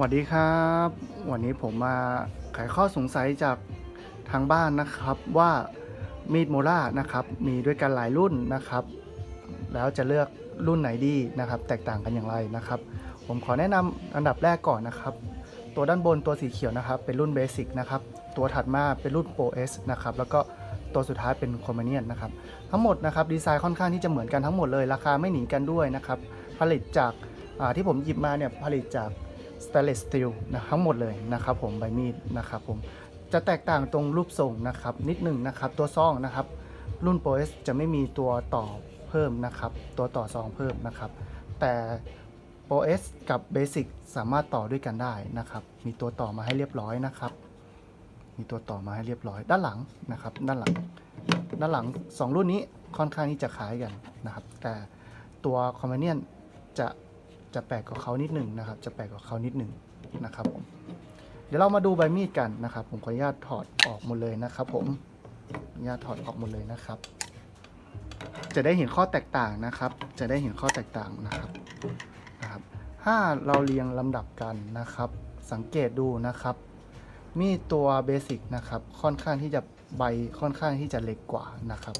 สวัสดีครับ วันนี้ผมมาไขข้อสงสัยจากทางบ้านนะครับว่ามีดโมล่านะครับ มีด้วยกันหลายรุ่นนะครับ แล้วจะเลือกรุ่นไหนดีนะครับ แตกต่างกันอย่างไรนะครับ ผมขอแนะนำอันดับแรกก่อนนะครับ ตัวด้านบนตัวสีเขียวนะครับ เป็นรุ่นเบสิกนะครับ ตัวถัดมาเป็นรุ่น Pro S นะครับ แล้วก็ตัวสุดท้ายเป็นคอมเมเนียนนะครับ ทั้งหมดนะครับดีไซน์ค่อนข้างที่จะเหมือนกันทั้งหมดเลย ราคาไม่หนีกันด้วยนะครับ ผลิตจากที่ผมหยิบมาเนี่ยผลิตจาก stainless steel นะทั้งหมดเลยนะครับผมใบมีดนะครับผมจะแตกต่างตรงรูปทรงนะครับนิดหนึ่งนะครับตัวซองนะครับ รุ่น Pro S จะไม่มีตัวต่อเพิ่มนะครับ ตัวต่อซองเพิ่มนะครับ แต่ Pro S กับ Basic สามารถต่อด้วยกันได้นะครับ มีตัวต่อมาให้เรียบร้อยนะครับ มีตัวต่อมาให้เรียบร้อย ด้านหลังนะครับ ด้านหลัง ด้านหลัง 2 รุ่นนี้ค่อนข้างที่จะคล้ายกันนะครับ แต่ตัว c o m m a n i o n จะ จะแปลกกว่าเขานิดหนึ่งนะครับ จะแปลกกว่าเขานิดหนึ่งนะครับผมเดี๋ยวเรามาดูใบมีดกันนะครับ ผมขออนุญาตถอดออกหมดเลยนะครับ ผมขออนุญาตถอดออกหมดเลยนะครับ จะได้เห็นข้อแตกต่างนะครับ จะได้เห็นข้อแตกต่างนะครับนะครับ ถ้าเราเรียงลำดับกันนะครับ สังเกตดูนะครับ มีดตัวเบสิกนะครับ ค่อนข้างที่จะใบค่อนข้างที่จะเล็กกว่านะครับ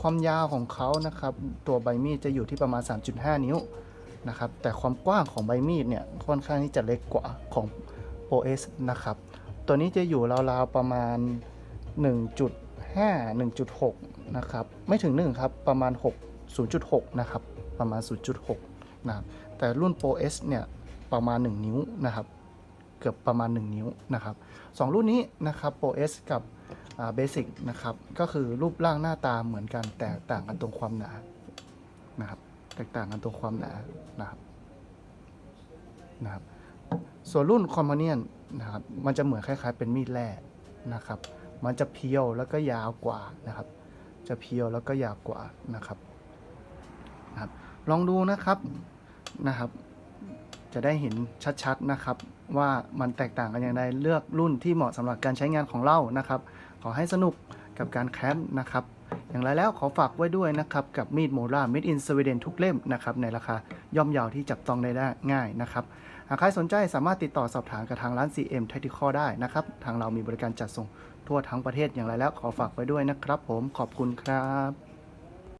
ความยาวของเขานะครับ ตัวใบมีดจะอยู่ที่ประมาณ 3.5 นิ้ว นะครับ แต่ความกว้างของใบมีดเนี่ยค่อนข้างที่จะเล็กกว่าของ Pro S นะครับ ตัวนี้จะอยู่ราวๆประมาณ 1.5 1.6 นะครับ ไม่ถึง 1 ครับ ประมาณ 6 0.6 นะครับ ประมาณ 0.6 นะครับ แต่รุ่น Pro S เนี่ยประมาณ 1 นิ้วนะครับ เกือบประมาณ 1 นิ้วนะครับสองรุ่นนี้นะครับ Pro S กับเบสิกนะครับ ก็คือรูปร่างหน้าตาเหมือนกันแต่ต่างกันตรงความหนานะครับ แตกต่างกันตรงความหนานะครับนะครับส่วนรุ่นคอมม n เนียนนะครับมันจะเหมือนคล้ายๆ เป็นมีดแร่นะครับ มันจะเพียวแล้วก็ยาวกว่านะครับ จะเพียวแล้วก็ยาวกว่านะครับนะครับ ลองดูนะครับนะครับ จะได้เห็นชัดๆนะครับ ว่ามันแตกต่างกันอย่างไรเลือกรุ่นที่เหมาะสำหรับการใช้งานของเรานะครับ ขอให้สนุกกับการแคมป์นะครับ อย่างไรแล้วขอฝากไว้ด้วยนะครับ กับมีดโมรา Made in Sweden ทุกเล่มนะครับในราคาย่อมเยาวที่จับต้องได้ได้ง่ายนะครับหากใครสนใจสามารถติดต่อสอบถามกับทางร้าน CM Tactical ได้นะครับทางเรามีบริการจัดส่งทั่วทั้งประเทศอย่างไรแล้วขอฝากไว้ด้วยนะครับ ผมขอบคุณครับ